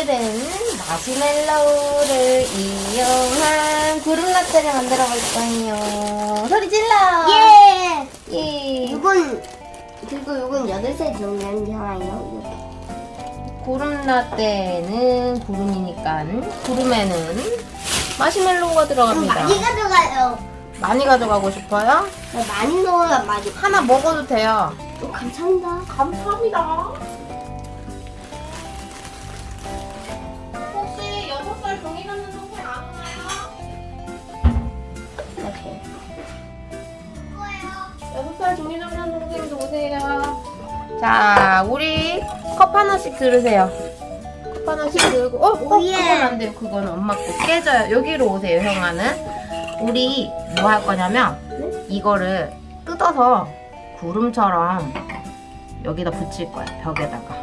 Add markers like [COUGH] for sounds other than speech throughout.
오늘은 마시멜로우를 이용한 구름 라떼를 만들어 볼 거예요. 소리 질러! 예! 예! 이건 그리고 이건 8살 정량이에요. 구름 라떼는 구름이니까 구름에는 마시멜로우가 들어갑니다. 많이 가져가요. 많이 가져가고 싶어요? 네, 많이 넣어야 많이. 하나 먹어도 돼요. 어, 감사합니다. 감사합니다. 6살 종이 갖는 동생도 오세요. 자, 우리 컵 하나씩 들으세요. 컵 하나씩 들고, 어, 어, 오예. 그건 안 돼요. 그건 엄마 거 깨져요. 여기로 오세요, 형아는. 우리 뭐 할 거냐면, 이거를 뜯어서 구름처럼 여기다 붙일 거야, 벽에다가.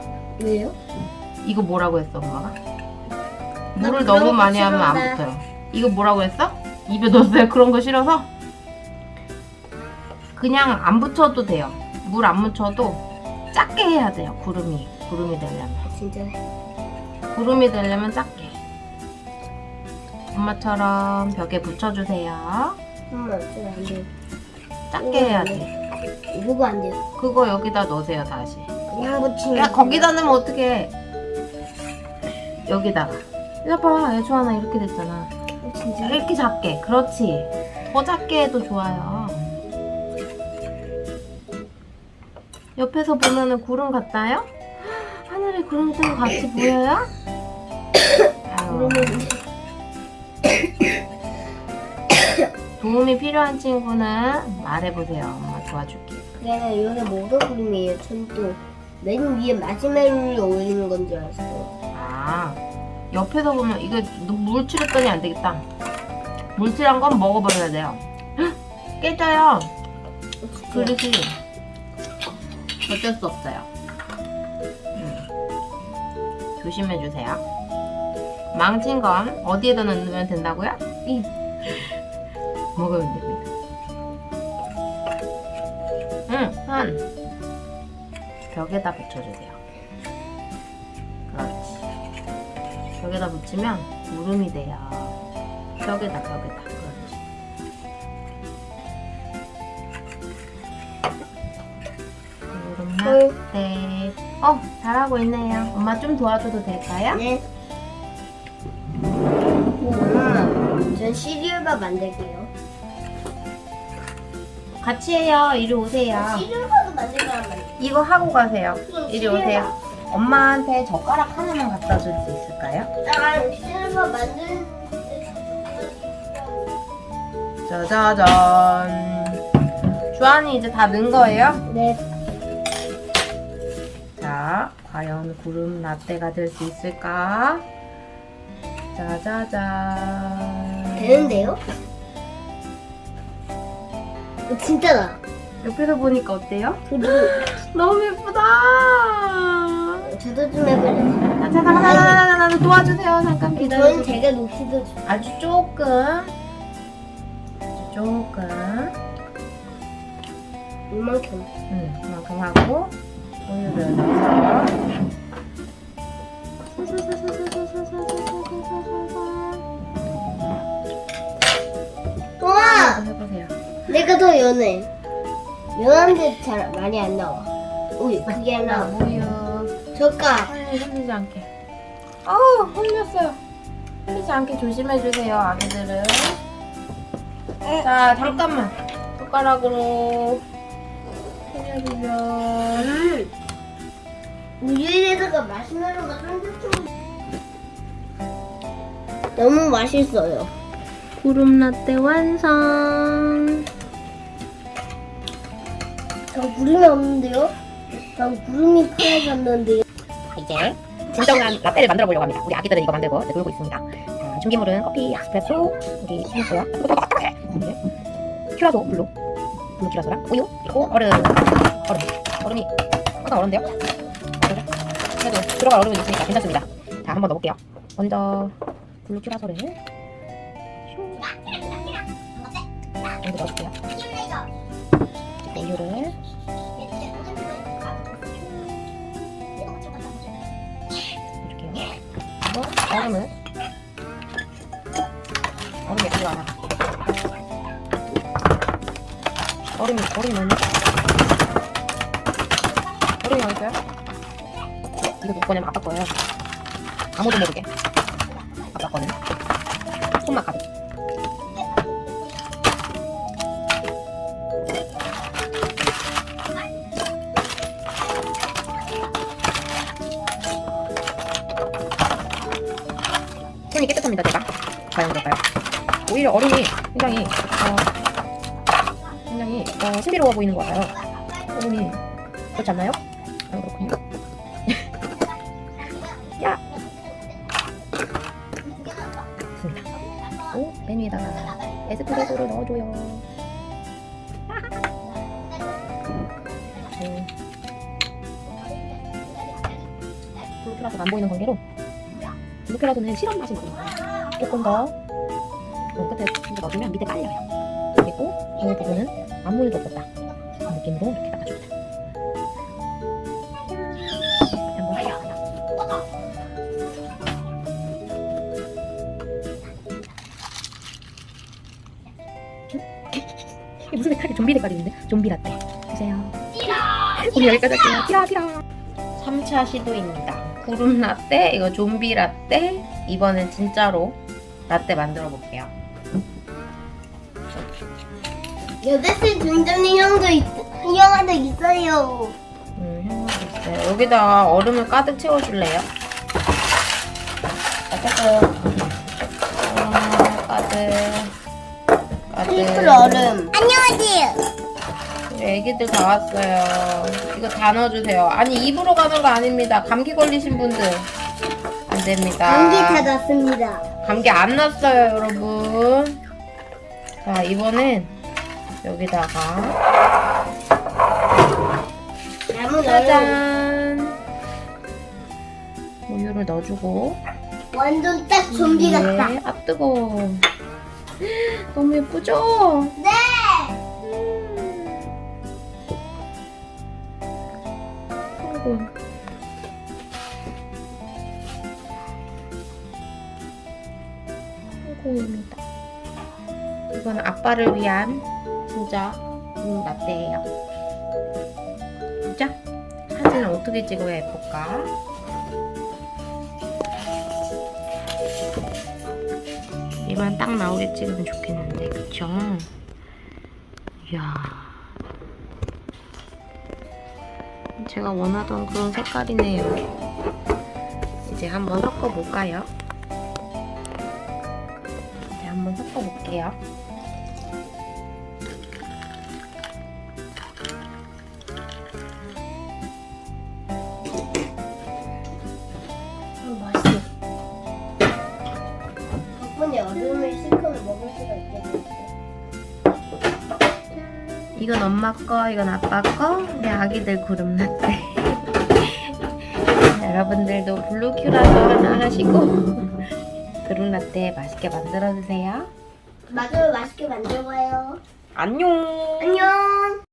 왜요? 이거 뭐라고 했어, 엄마가? 나 물을 너무 거 많이 하면 안 싫은데. 붙어요. 이거 뭐라고 했어? 입에 넣었어요? 그런 거 싫어서? 그냥 안 붙여도 돼요. 물 안 묻혀도 작게 해야 돼요. 구름이. 구름이 되려면. 진짜. 구름이 되려면 작게. 엄마처럼 벽에 붙여주세요. 엄마, 저안 돼. 작게 해야 돼. 뭐가 안 돼요? 그거 여기다 넣으세요, 다시. 그냥 붙이면. 야, 거기다 넣으면 어떡해. 여기다가. 야, 봐. 애초 하나 이렇게 됐잖아. 어, 진짜. 이렇게 작게 그렇지 더 작게 해도 좋아요 옆에서 보면은 구름 같아요? 하늘에 구름 뜬거 같이 보여요? 그러면 도움이 필요한 친구는 말해보세요 엄마 도와줄게 그래는 여기 모더 그림이에요. 전또 맨 위에 마시멜로를 올리는 건 줄 알았어요. 아 옆에서 보면 이거 물 칠했더니 안 되겠다 물칠한 건 먹어버려야 돼요 헉, 깨져요 그릇이 어쩔 수 없어요. 음. 조심해 주세요. 망친 건 어디에다 넣으면 된다고요? 이 먹으면 됩니다. 응, 한 벽에다 붙여주세요. 그렇지. 벽에다 붙이면 구름이 돼요. 벽에다 벽에다 구름 헐. 네. 어, 잘하고 있네요. 엄마 좀 도와줘도 될까요? 네. 엄마, 전 시리얼밥 만들게요. 같이 해요. 이리 오세요. 시리얼밥도 만들면 안 돼. 이거 하고 가세요. 이리 오세요. 엄마한테 젓가락 하나만 갖다 줄 수 있을까요? 난 시리얼밥 만드는 짜자잔. 주한이 이제 다 넣은 거예요? 네. 자, 과연 구름 라떼가 될 수 있을까? 짜자잔. 되는데요? 어, 진짜다. 옆에서 보니까 어때요? [LAUGHS] 너무 예쁘다. 저도 좀. 자, 나, 나, 나, 나, 나 도와주세요. 잠깐 저는 기다려주세요. 제가 녹시도 주- 아주 조금. 아주 조금. 이만큼. 응, 그만큼 하고 우와! 해보세요. 내가 더 연해. 연한데 잘 많이 안 나와. 우유, 그게 안 자, 나와. 우유. 저까 빨리 흘리지 않게. 아우, 흘렸어요. 흘리지 않게 조심해 주세요, 아기들은. 자, 잠깐만. 숟가락으로 흘려주면. 음. 우유에다가 마시멜로가 쫀득쫀득. 너무 맛있어요. 구름 라떼 완성. 저 구름이 없는데요? 전 구름이 커졌는데요. 이제 진정한 라떼를 만들어 보려고 합니다. 우리 아기들은 이거 만들고 이제 놀고 있습니다. 자, 준비물은 커피, 여기 있고요. 네. 큐라소 블루, 블루 큐라소랑 우유, 그리고 얼음, 얼음, 얼음이 약간 얼은데요? 그래도 들어갈 얼음은 있으니까 괜찮습니다. 자, 한번 넣어볼게요. 먼저 블루 큐라소를 슉. 여기 넣어줄게요. 이거 누구 거냐면 아빠 거예요. 아무도 모르게 아빠 거는 손맛 가득. 손이 깨끗합니다, 제가. 과연 그럴까요? 오히려 얼음이 굉장히, 어, 굉장히, 어, 신비로워 보이는 것 같아요. 얼음이, 그렇지 않나요? 위에다가 에스프레소를 넣어줘요. 네. 블루키라스가 안 보이는 관계로 블루키라스는 실험 맛이 나요. 조금 더 어, 끝에 좀 더 넣어주면 밑에 깔려요. 그리고 이 부분은 아무 일도 없었다. 그런 느낌으로 이렇게 닦아줍니다. 이게 무슨 색깔이 좀비 색깔인데? 좀비 라떼. 주세요. 오늘 여기까지 할게요. 티라 티라. 3차 시도입니다. 구름 라떼, 이거 좀비 라떼. 이번엔 진짜로 라떼 만들어 볼게요. 여덟시 중전이 형도 있, 형아도 있어요. 음, 향이 있어요. 여기다 얼음을 가득 채워줄래요? 가득. 얼음 가득. 가득. 트리플 얼음. 안녕하세요. 우리 애기들 다 왔어요. 이거 다 넣어주세요. 아니 입으로 가는 거 아닙니다. 감기 걸리신 분들 안 됩니다. 감기 다 났습니다. 감기 안 났어요, 여러분. 자, 이번엔 여기다가 남은 얼음 짜잔 우유를 넣어주고 완전 딱 좀비 같다. 네, 아 뜨거 워. 너무 예쁘죠? 네. 아이고. 아이고입니다. 이건 아빠를 위한 진짜 음, 라떼예요. 진짜? 사진을 어떻게 찍어야 예쁠까? 이만 딱 나오게 찍으면 좋겠는데, 그쵸? 이야. 제가 원하던 그런 색깔이네요. 이제 한번 섞어볼까요? 이제 한번 섞어볼게요. 덕분에 얼음을 먹을 수가 있겠네. 이건 엄마 거, 이건 아빠 거, 우리 아기들 구름 라떼. [LAUGHS] 여러분들도 블루큐라도 하나 하시고 구름 라떼 맛있게 만들어 드세요. 마저 맛있게 만들어봐요. 안녕. 안녕.